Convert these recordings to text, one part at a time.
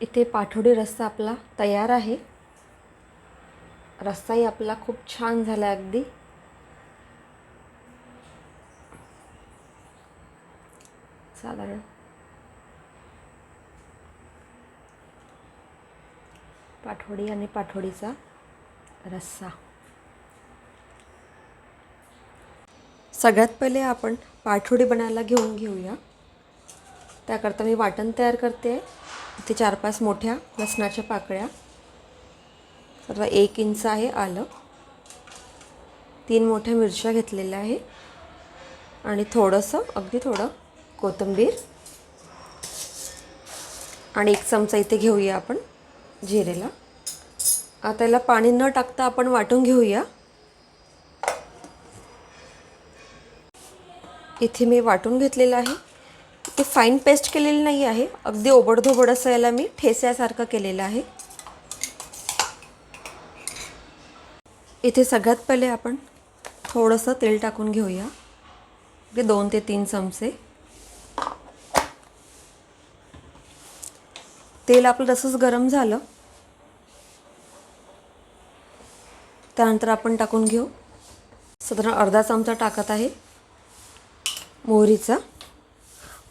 इथे पाठोडी रस्सा आपला तयार आहे. रस्साही आपला खूप छान झाला अगदी. साधारण. पाठोडी आणि पाठोडीचा रस्सा. सगळ्यात पहिले आपण पाठोडी बनायला घेऊन घेऊया. त्याकरता मी वाटण तयार करते. इथे चार पाच मोठ्या लसणाच्या पाकळ्या. अथवा एक इंच आहे आलं. तीन मोठ्या मिरच्या घेतलेल्या आहे आणि थोडंसं अगदी थोडं कोथिंबीर. आणि एक चमचा इथे घेऊया आपण जिरेला. आता याला पाणी न टाकता आपण वाटून घेऊया. इथे मी वाटून घेतलेलं आहे. ते फाईन पेस्ट केलेली नाही आहे. अगदी ओबडधोबड असं याला मी ठेस्यासारखं केलेलं आहे. इथे सगळ्यात पहिले आपण थोडंसं तेल टाकून घेऊया. म्हणजे दोन ते तीन चमचे. तेल आपलं तसंच गरम झालं. त्यानंतर आपण टाकून घेऊ. साधारण अर्धा चमचा टाकत आहे. मोहरीचा.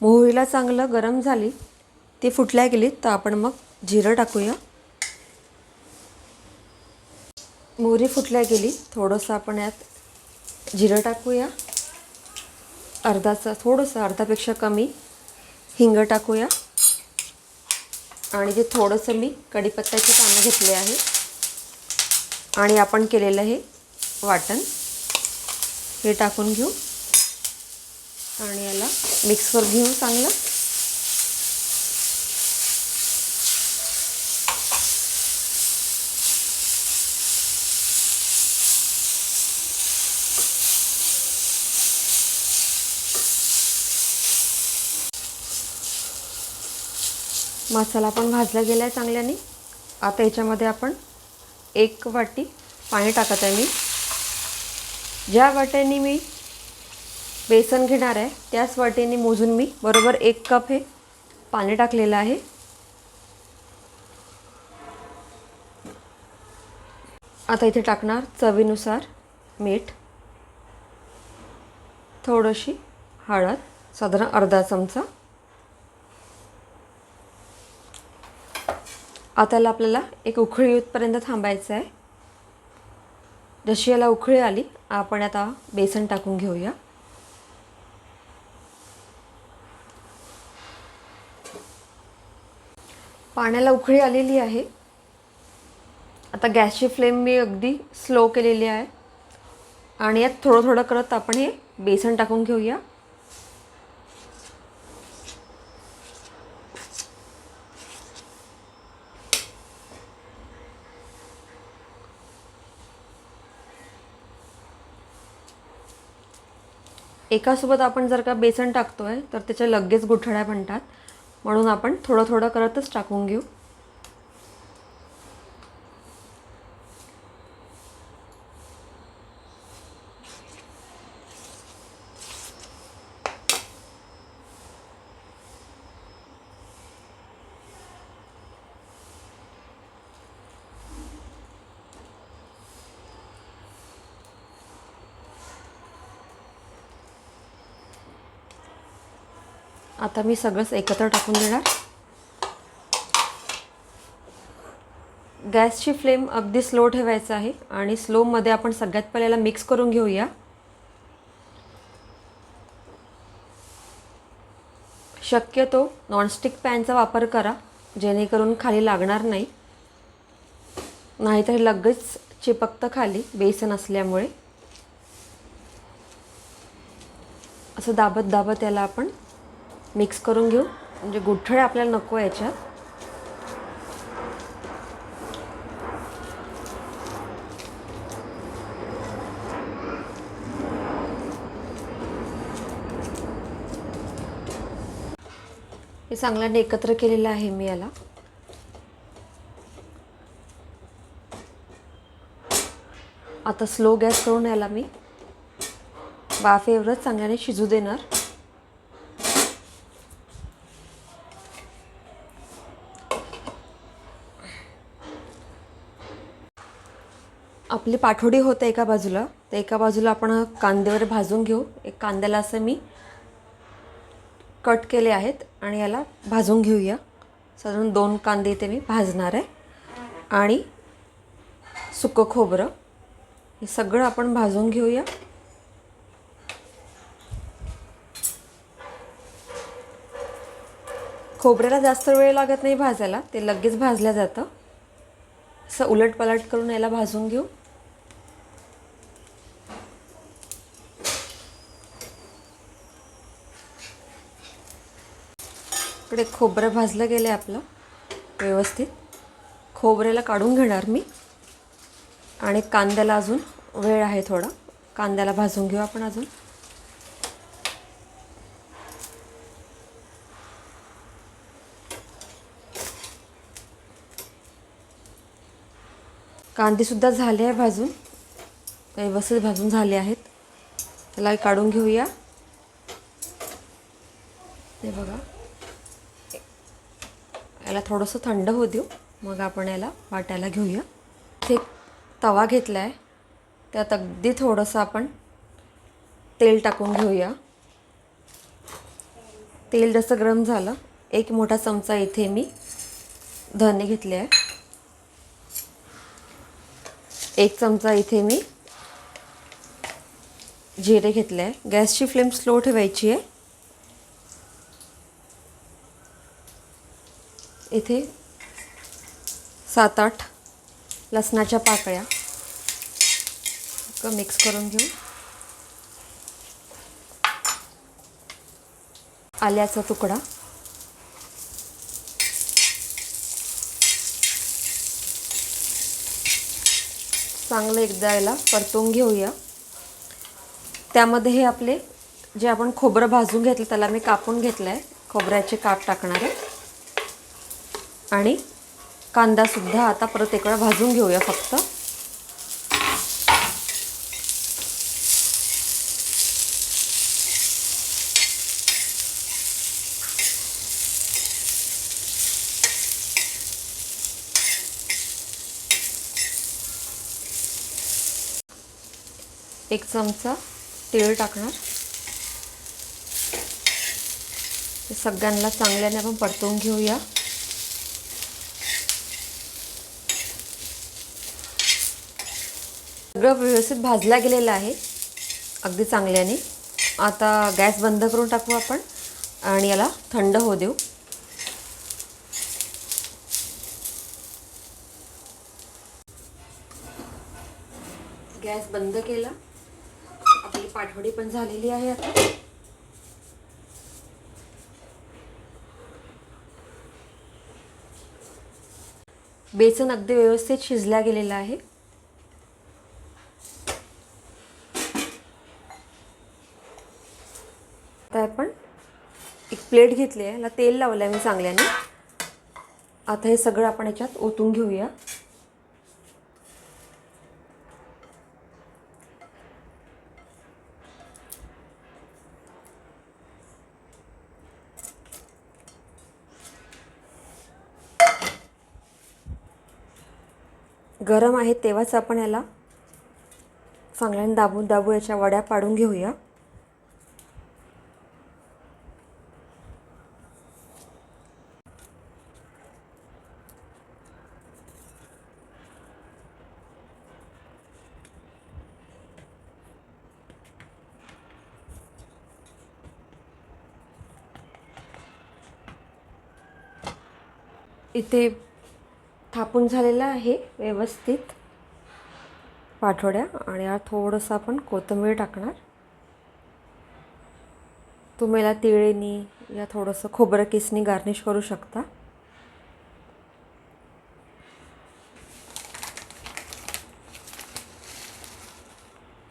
मोहरीला चांगलं गरम झाली ती फुटल्या गेली तर आपण मग जिरं टाकूया. मोहरी फुटल्या गेली थोडंसं आपण यात जिरं टाकूया. अर्धाचा थोडंसं अर्धापेक्षा कमी हिंग टाकूया. आणि जे थोडंसं मी कढीपत्त्याचे पानं घेतले आहे आणि आपण केलेलं हे वाटण हे टाकून घेऊ. आणि याला मिक्सवर घेऊन चांगलं. मसाला पण भाजला गेला आहे चांगल्याने. आता याच्यामध्ये आपण एक वाटी पाणी टाकत आहे मी. ज्या वाट्याने मी बेसन घेणार आहे. त्याच वाटीने मोजून मी बरोबर एक कप हे पाणी टाकलेलं आहे. आता इथे टाकणार चवीनुसार मीठ थोडीशी हळद साधारण अर्धा चमचा. आता याला आपल्याला एक उखळी येऊपर्यंत थांबायचं आहे. जशी याला उखळी आली आपण आता बेसन टाकून घेऊया. पाण्याला उखळी आलेली आहे. आता गॅसची फ्लेम मी अगदी स्लो केलेली आहे. आणि यात थोडं थोडं करत आपण हे बेसन टाकून घेऊया. एकासोबत आपण जर का बेसन टाकतो आहे तर त्याच्या लगेच गुठळ्या बनतात. म्हणून आपण थोडं थोडं करतच टाकून घेऊ. आता मी सगळंच एकत्र टाकून देणार. गॅसची फ्लेम अगदी स्लो ठेवायचं आहे आणि स्लोमध्ये आपण सगळ्यात पहिल्याला मिक्स करून घेऊया. शक्यतो नॉनस्टिक पॅनचा वापर करा जेणेकरून खाली लागणार नाही. नाहीतर लगेच चिपकतं खाली बेसन असल्यामुळे. असं दाबत दाबत याला आपण मिक्स करून घेऊ. म्हणजे गुठळे आपल्याला नको याच्यात. हे चांगल्याने एकत्र केलेलं आहे मी याला. आता स्लो गॅस करून याला मी. वाफेवरच चांगल्याने शिजू देणार. आपली पाठोडी होते एका बाजूला. तर एका बाजूला आपण कांद्यावर भाजून घेऊ. एक कांद्याला असं मी कट केले आहेत आणि याला भाजून घेऊया. साधारण दोन कांदे इथे मी भाजणार आहे. आणि सुकं खोबरं. हे सगळं आपण भाजून घेऊया. खोबऱ्याला जास्त वेळ लागत नाही भाजायला. ते लगेच भाजलं जातं. असं उलटपलट करून याला भाजून घेऊ. इकडे खोबरं भाजलं गेलं आहे आपलं व्यवस्थित. खोबऱ्याला काढून घेणार मी. आणि कांद्याला अजून वेळ आहे थोडा. कांद्याला भाजून घेऊ आपण अजून. कांदेसुद्धा झाले आहे भाजून. व्यवस्थित भाजून झाले आहेत. त्याला काढून घेऊया. ते बघा. याला थोडंसं थंड होऊ देऊ. मग आपण याला वाटायला घेऊया. इथे तवा घेतला आहे त्यात अगदी थोडंसं आपण तेल टाकून घेऊया. तेल जसं गरम झालं एक मोठा चमचा इथे मी धने घेतले आहे. एक चमचा इथे मी जिरे घेतले आहे. गॅसची फ्लेम स्लो ठेवायची आहे. इथे सात आठ लसणाच्या पाकळ्या मिक्स करून घेऊ. आल्याचा तुकडा. चांगलं एकदा याला परतून घेऊया. त्यामध्ये हे आपले जे आपण खोबरं भाजून घेतलं त्याला मी कापून घेतलं आहे खोबऱ्याचे काप टाकणार आहे. आणि कांदासुद्धा आता परत इकडं भाजून घेऊया फक्त. एक चमचा तीळ टाकणार. सगळ्यांना चांगल्याने आपण परतवून घेऊया. सगळं व्यवस्थित भाजला गेलेलं आहे. अगदी चांगल्याने. आता गॅस बंद करून टाकू आपण आणि याला थंड होऊ देऊ. गॅस बंद केला. आपली पाठवडी पण झालेली आहे आता. बेसन अगदी व्यवस्थित शिजला गेलेलं आहे. आता आपण एक प्लेट घेतली आहे. याला तेल लावलं आहे मी चांगल्याने. आता हे सगळं आपण याच्यात ओतून घेऊया. गरम आहे तेव्हाच आपण याला चांगल्याने दाबून दाबू याच्या वड्या पाडून घेऊया. इथे थापून झालेलं आहे व्यवस्थित पाठोड्या आणि यात थोडंसं आपण कोथिंबीर टाकणार. तुम्ही याला तिळेनी या थोडंसं खोबरं किसनी गार्निश करू शकता.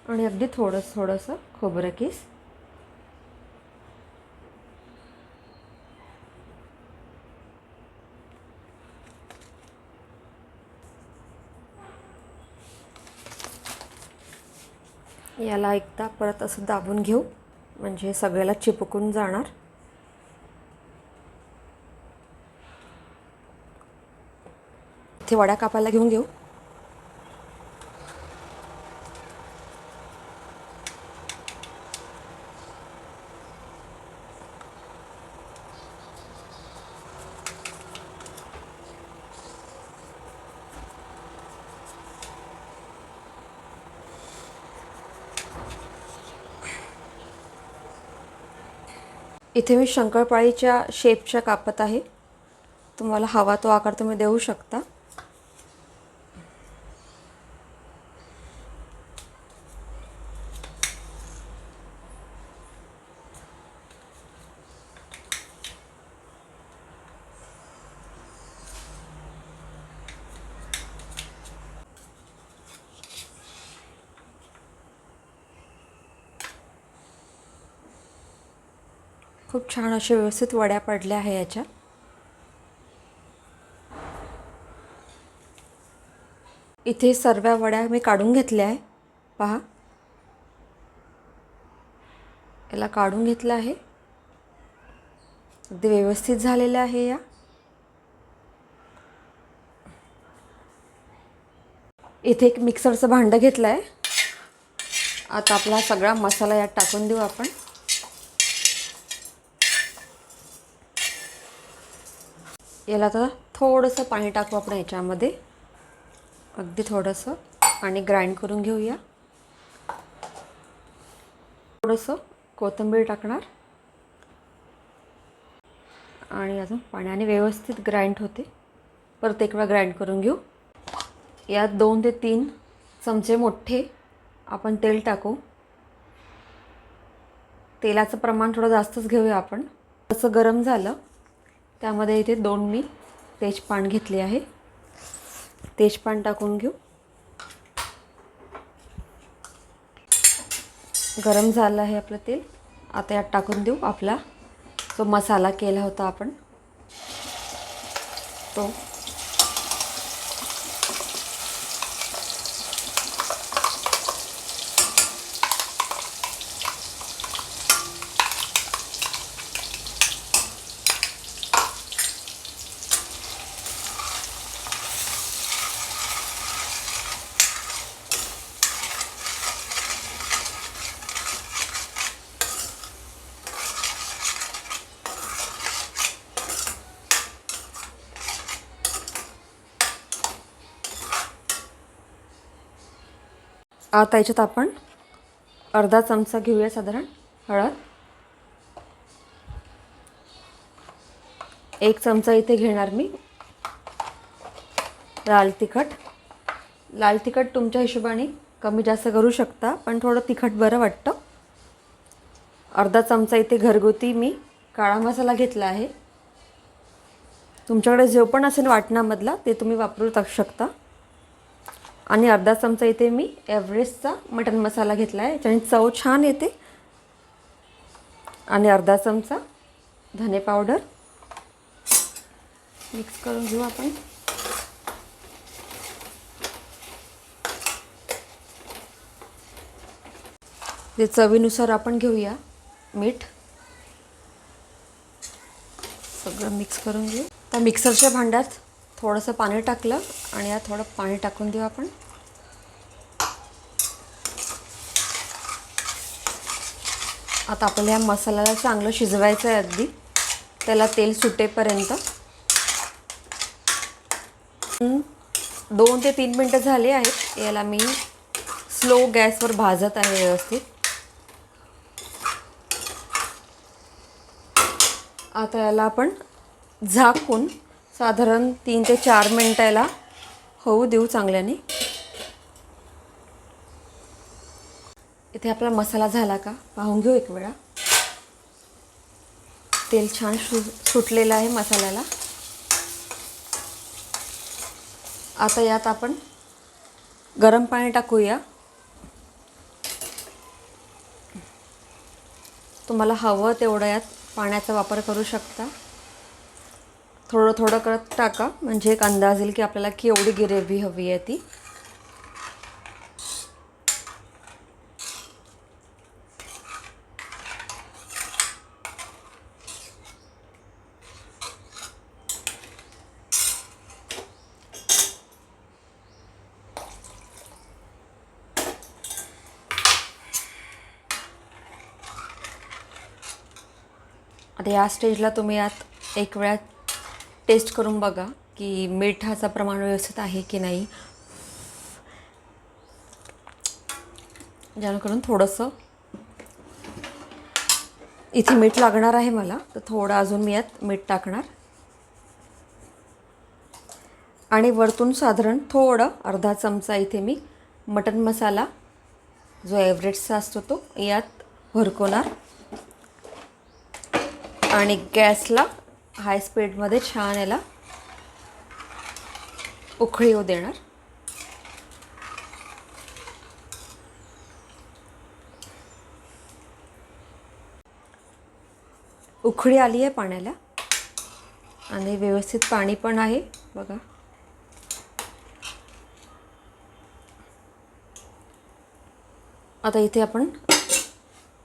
आणि अगदी थोडंसं थोडंसं खोबरं किस. याला एकदा परत असं दाबून घेऊ. म्हणजे सगळ्याला चिपकून जाणार. इथे वड्या कापायला घेऊन घेऊ. इथे मी शंकरपाळीच्या शेपच्या कापत आहे. तुम्हाला हवा तो आकार तुम्ही देऊ शकता खूप छान अशा व्यवस्थित वड्या पडल्या आहे याच्या. इथे सर्व वड्या मी काढून घेतल्या आहे. पहा. याला काढून घेतलं आहे. अगदी व्यवस्थित झालेल्या आहे या. इथे एक मिक्सरचं भांडं घेतलं आहे आता आपला सगळा मसाला यात टाकून देऊ आपण. याला आता थोडंसं पाणी टाकू आपण याच्यामध्ये. अगदी थोडंसं. आणि ग्राइंड करून घेऊया. थोडंसं कोथिंबीर टाकणार. आणि अजून पाण्याने व्यवस्थित ग्राइंड होते. परत एक वेळा ग्राइंड करून घेऊ. यात दोन ते तीन चमचे मोठे आपण तेल टाकू. तेलाचं प्रमाण थोडं जास्तच घेऊया आपण. तसं गरम झालं त्यामध्ये इथे दोन मी तेजपान घेतले आहे. तेजपान टाकून घेऊ. गरम झालं आहे आपलं तेल. आता यात टाकून देऊ आपला जो मसाला केला होता आपण. तो आता याच्यात आपण अर्धा चमचा घेऊया साधारण हळद. एक चमचा इथे घेणार मी. लाल तिखट. लाल तिखट तुमच्या हिशोबाने कमी जास्त करू शकता पण थोडं तिखट बरं वाटतं. अर्धा चमचा इथे घरगुती मी काळा मसाला घेतला आहे. तुमच्याकडे जो पण असेल वाटणामधला ते तुम्ही वापरू टाकू शकता. आणि अर्धा चमचा इथे मी एव्हरेस्टचा मटन मसाला घेतला आहे याच्याने चव छान येते. आणि अर्धा चमचा धने पावडर. मिक्स करून घेऊ आपण. ते चवीनुसार आपण घेऊया मीठ. सगळं मिक्स करून घेऊ. त्या मिक्सरच्या भांड्यात थोडंसं पाणी टाकलं आणि यात थोडं पाणी टाकून देऊ आपण. आता आपल्याला या मसाल्याला चांगलं शिजवायचं आहे अगदी. त्याला तेल सुटेपर्यंत. दोन ते तीन मिनटं झाली आहेत. याला मी स्लो गॅसवर भाजत आहे व्यवस्थित. आता याला आपण झाकून साधारण तीन ते चार मिनटाला होऊ देऊ चांगल्याने. इथे आपला मसाला झाला का? पाहून घेऊ एक वेळा. तेल छान सु सुटलेलं आहे मसाल्याला. आता यात आपण गरम पाणी टाकूया. तुम्हाला हवं तेवढं यात पाण्याचा वापर करू शकता. थोडं थोडं करत टाका. म्हणजे एक अंदाज येईल की आपल्याला केवढी गिरेव्ही हवी आहे ती. आता या स्टेजला तुम्ही यात एक वेळा टेस्ट करून बघा की मिठाचं प्रमाण व्यवस्थित आहे की नाही. जेणेकरून थोडंसं इथे मीठ लागणार आहे मला तर थोडं अजून मी यात मीठ टाकणार. आणि वरतून साधारण थोडं अर्धा चमचा इथे मी मटन मसाला जो एव्हरेस्टचा असतो तो यात भरकवणार. आणि गॅसला हाय स्पीडमध्ये छान याला उकळी येऊ देणार. उकळी आली आहे पाण्याला. आणि व्यवस्थित पाणी पण आहे. बघा. आता इथे आपण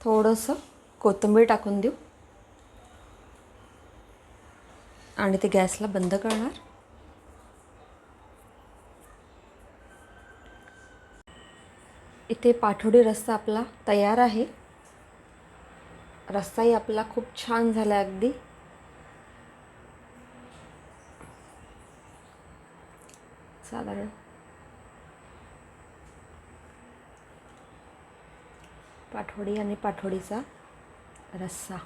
थोडंसं कोथिंबीर टाकून देऊ. आणि ते गॅसला बंद करणार. इथे पाठोडी रस्सा आपला तयार आहे. रस्साही आपला खूप छान झाला अगदी. साधारण. पाठोडी आणि पाठोडीचा रस्सा.